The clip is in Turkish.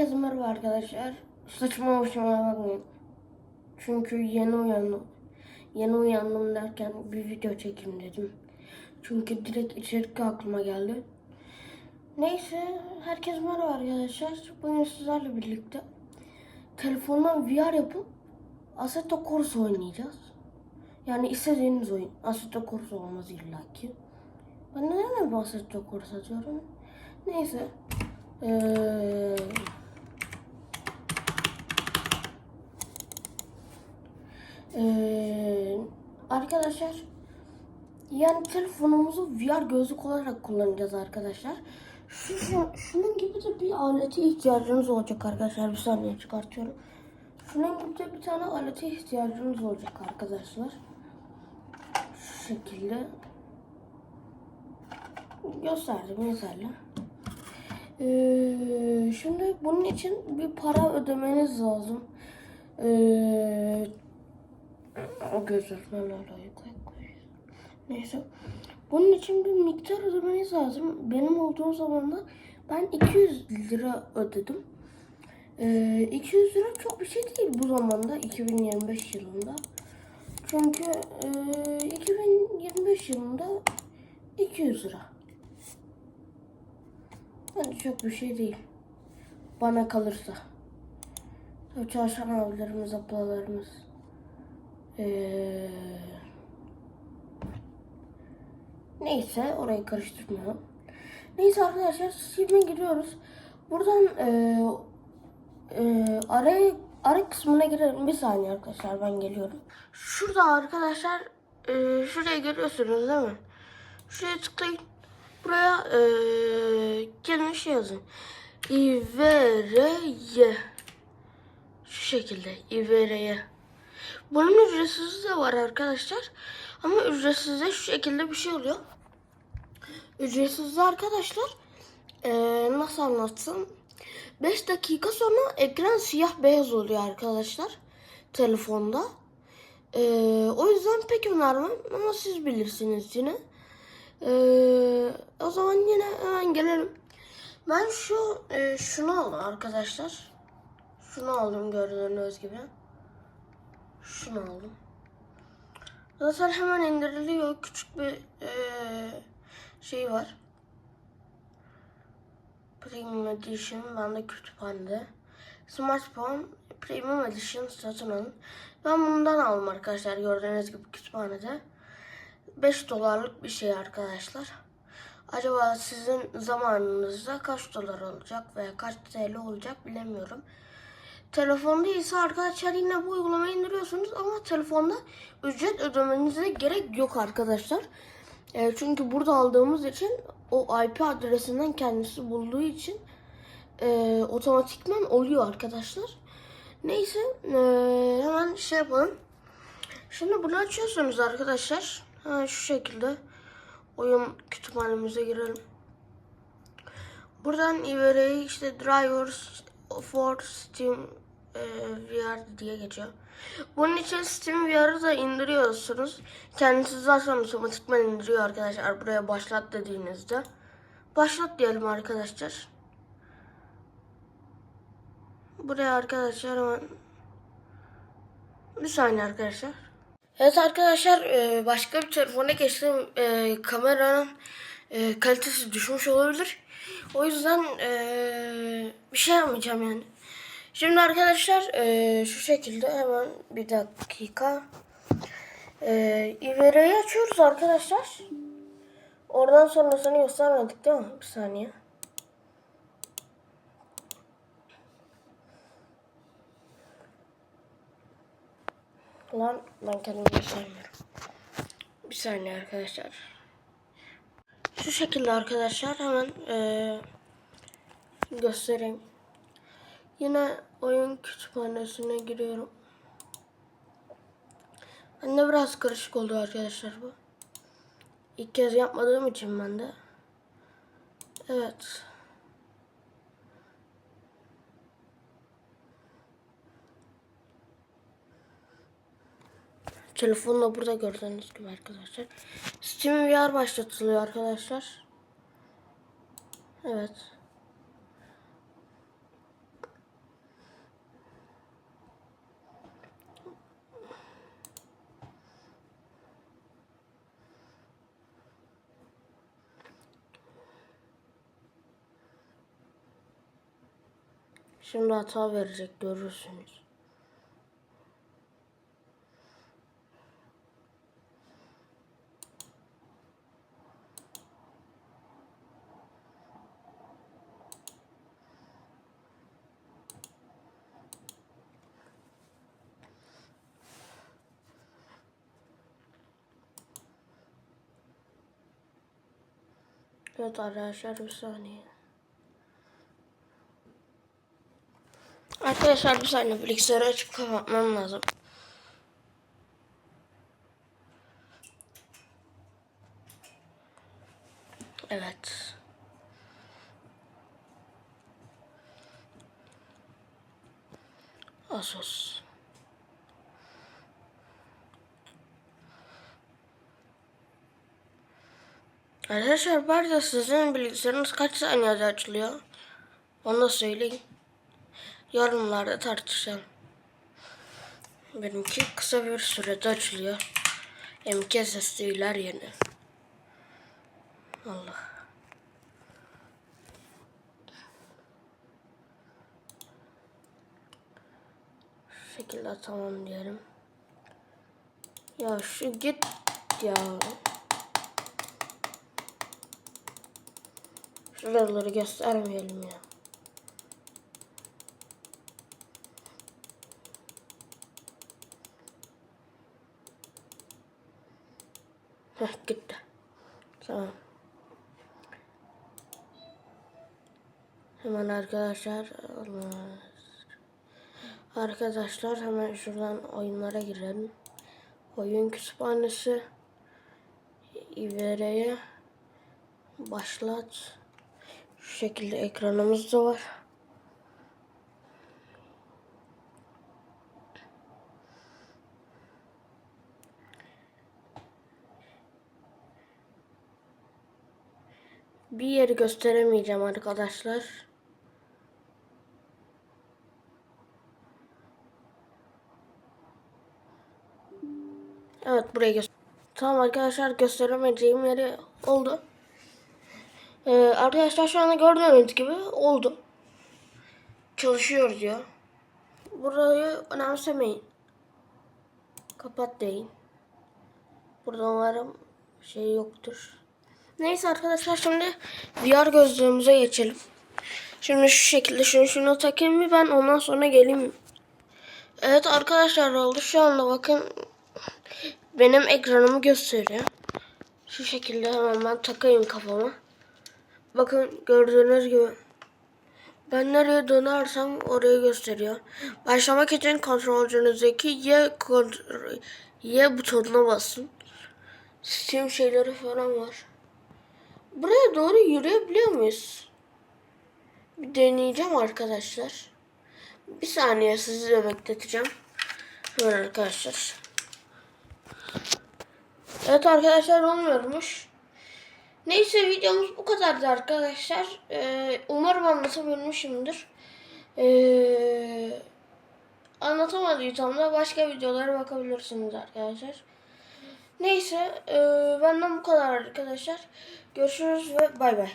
Herkese merhaba arkadaşlar. Saçma hoşuma bakmayın. Çünkü yeni uyandım. Yeni uyandım derken bir video çekeyim dedim. Çünkü direkt içerik aklıma geldi. Neyse, herkese merhaba arkadaşlar. Bugün sizlerle birlikte telefondan VR yapıp Assetto Corsa oynayacağız. Yani istediğiniz oyun. Assetto Corsa olmaz illaki. Ben neden hep Assetto Corsa diyorum? Neyse. Ee, ee, arkadaşlar yani telefonumuzu VR gözlük olarak kullanacağız arkadaşlar. Şu, şu- şunun gibi de bir alete ihtiyacınız olacak arkadaşlar. Bir saniye çıkartıyorum. Şunun gibi de bir tane alete ihtiyacınız olacak arkadaşlar. Şu şekilde. Gösterdim yeterli. Ee, şimdi bunun için bir para ödemeniz lazım. Ee, o gözlerine Neyse. Bunun için bir miktar ödemeniz lazım. Benim olduğum zaman da ben 200 lira ödedim. Ee, 200 lira çok bir şey değil bu zamanda 2025 yılında. Çünkü e, 2025 yılında 200 lira. Yani çok bir şey değil. Bana kalırsa. Çalışan abilerimiz, ablalarımız. Ee, neyse orayı karıştırmayalım. Neyse arkadaşlar Steam'e giriyoruz. Buradan e, e, araya ara kısmına girelim. Bir saniye arkadaşlar ben geliyorum. Şurada arkadaşlar e, şuraya görüyorsunuz değil mi? Şuraya tıklayın. Buraya e, gelin şey yazın. İvereye. Şu şekilde İvereye. Bunun ücretsiz de var arkadaşlar. Ama ücretsiz de şu şekilde bir şey oluyor. Ücretsiz de arkadaşlar e, nasıl anlatsam 5 dakika sonra ekran siyah beyaz oluyor arkadaşlar telefonda. E, o yüzden pek önermem ama siz bilirsiniz yine. Ee, o zaman yine hemen gelelim. Ben şu e, şunu aldım arkadaşlar. Şunu aldım gördüğünüz gibi. Şunu aldım. Zaten hemen indiriliyor. Küçük bir e, şey var. Premium Edition bende kütüphanede. Smartphone Premium Edition satın alın. Ben bundan aldım arkadaşlar gördüğünüz gibi kütüphanede. 5 dolarlık bir şey arkadaşlar. Acaba sizin zamanınızda kaç dolar olacak veya kaç TL olacak bilemiyorum. Telefonda ise arkadaşlar yine bu uygulamayı indiriyorsunuz ama telefonda ücret ödemenize gerek yok arkadaşlar. E, çünkü burada aldığımız için o IP adresinden kendisi bulduğu için e, otomatikman oluyor arkadaşlar. Neyse e, hemen şey yapalım. Şimdi bunu açıyorsunuz arkadaşlar. Ha, şu şekilde oyun kütüphanemize girelim. Buradan ileri işte drivers for Steam e, VR diye geçiyor. Bunun için Steam VR'ı da indiriyorsunuz. Kendisi zaten otomatikman indiriyor arkadaşlar. Buraya başlat dediğinizde. Başlat diyelim arkadaşlar. Buraya arkadaşlar hemen bir saniye arkadaşlar. Evet arkadaşlar e, başka bir telefona geçtim. E, kameranın e, kalitesi düşmüş olabilir. O yüzden e, bir şey yapmayacağım yani. Şimdi arkadaşlar e, şu şekilde hemen bir dakika. E, İvere'yi açıyoruz arkadaşlar. Oradan sonrasını göstermedik değil mi? Bir saniye. Lan ben kendimi göstermiyorum. Bir saniye arkadaşlar. Şu şekilde arkadaşlar hemen eee, göstereyim. Yine oyun kütüphanesine giriyorum. Ben de biraz karışık oldu arkadaşlar bu. İlk kez yapmadığım için ben de. Evet. Telefonla burada gördüğünüz gibi arkadaşlar. Steam VR başlatılıyor arkadaşlar. Evet. Şimdi hata verecek görürsünüz. Evet arkadaşlar bir saniye. Arkadaşlar bir saniye bilgisayarı açıp kapatmam lazım. Evet. Asus. Arkadaşlar bu sizin bilgisayarınız kaç saniyede açılıyor? Onu da söyleyin. Yorumlarda tartışalım. Benimki kısa bir sürede açılıyor. M.K. SSD'ler yeni. Allah. Şu şekilde tamam diyelim. Ya şu git ya. Şuraları göstermeyelim ya. Heh gitti. Tamam. Hemen arkadaşlar. Arkadaşlar hemen şuradan oyunlara girelim. Oyun kütüphanesi İvere'ye başlat. Şu şekilde ekranımız da var. Bir yeri gösteremeyeceğim arkadaşlar. Evet buraya göster. Tamam arkadaşlar gösteremeyeceğim yeri oldu. Ee, arkadaşlar şu anda gördüğünüz gibi oldu. Çalışıyor diyor. Burayı önemsemeyin. Kapat deyin. Burada umarım şey yoktur. Neyse arkadaşlar şimdi VR gözlüğümüze geçelim. Şimdi şu şekilde şunu şunu takayım mı ben ondan sonra geleyim. Evet arkadaşlar oldu şu anda bakın benim ekranımı gösteriyor. Şu şekilde hemen ben takayım kafama. Bakın gördüğünüz gibi ben nereye dönersem orayı gösteriyor. Başlamak için kontrolcünüzdeki Y, kont- y butonuna basın. Steam şeyleri falan var. Buraya doğru yürüyebiliyor muyuz? Bir deneyeceğim arkadaşlar. Bir saniye sizi de bekleteceğim. Hemen arkadaşlar. Evet arkadaşlar olmuyormuş. Neyse videomuz bu kadardı arkadaşlar. Ee, umarım anlatabilmişimdir. Ee, anlatamadıysam da başka videolara bakabilirsiniz arkadaşlar. Neyse e, benden bu kadar arkadaşlar. Görüşürüz ve bay bay.